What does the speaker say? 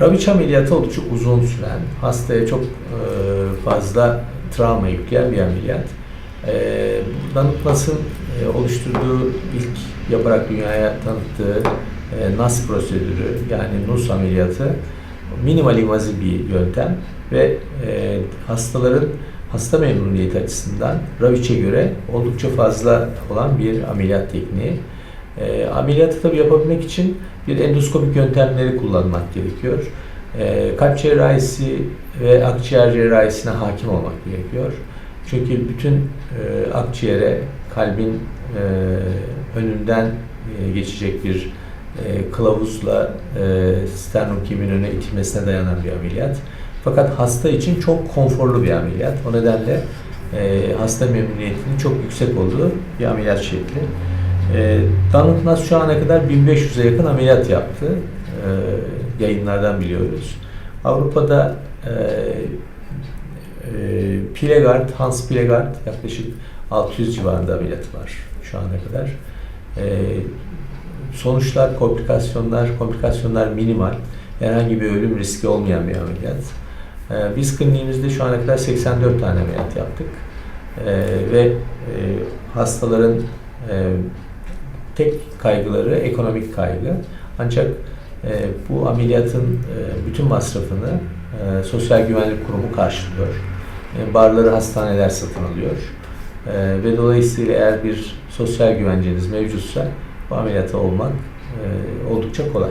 Raviç ameliyatı oldukça uzun süren, hastaya çok e, fazla travma yükleyen bir ameliyat. E, Danıtmas'ın e, oluşturduğu ilk yaparak dünyaya tanıttığı NAS prosedürü yani NUS ameliyatı minimal invazif bir yöntem ve hastaların hasta memnuniyeti açısından Raviç'e göre oldukça fazla olan bir ameliyat tekniği. E, ameliyatı tabii yapabilmek için bir endoskopik yöntemleri kullanmak gerekiyor. E, kalp cerrahisi ve akciğer cerrahisine hakim olmak gerekiyor. Çünkü bütün e, akciğere kalbin e, önünden e, geçecek bir e, kılavuzla e, sternum kemiğinin önüne itilmesine dayanan bir ameliyat. Fakat hasta için çok konforlu bir ameliyat. O nedenle e, hasta memnuniyetinin çok yüksek olduğu bir ameliyat şekli. E, Donald Nas şu ana kadar 1500'e yakın ameliyat yaptı. E, yayınlardan biliyoruz. Avrupa'da e, e, Pilegard, Hans Pilegard yaklaşık 600 civarında ameliyatı var şu ana kadar. E, sonuçlar, komplikasyonlar, komplikasyonlar minimal. Herhangi bir ölüm riski olmayan bir ameliyat. E, biz kliniğimizde şu ana kadar 84 tane ameliyat yaptık. E, ve e, hastaların e, tek kaygıları ekonomik kaygı. Ancak e, bu ameliyatın e, bütün masrafını e, Sosyal Güvenlik Kurumu karşılıyor. E, barları hastaneler satın alıyor. E, ve dolayısıyla eğer bir sosyal güvenceniz mevcutsa bu ameliyata olmak e, oldukça kolay.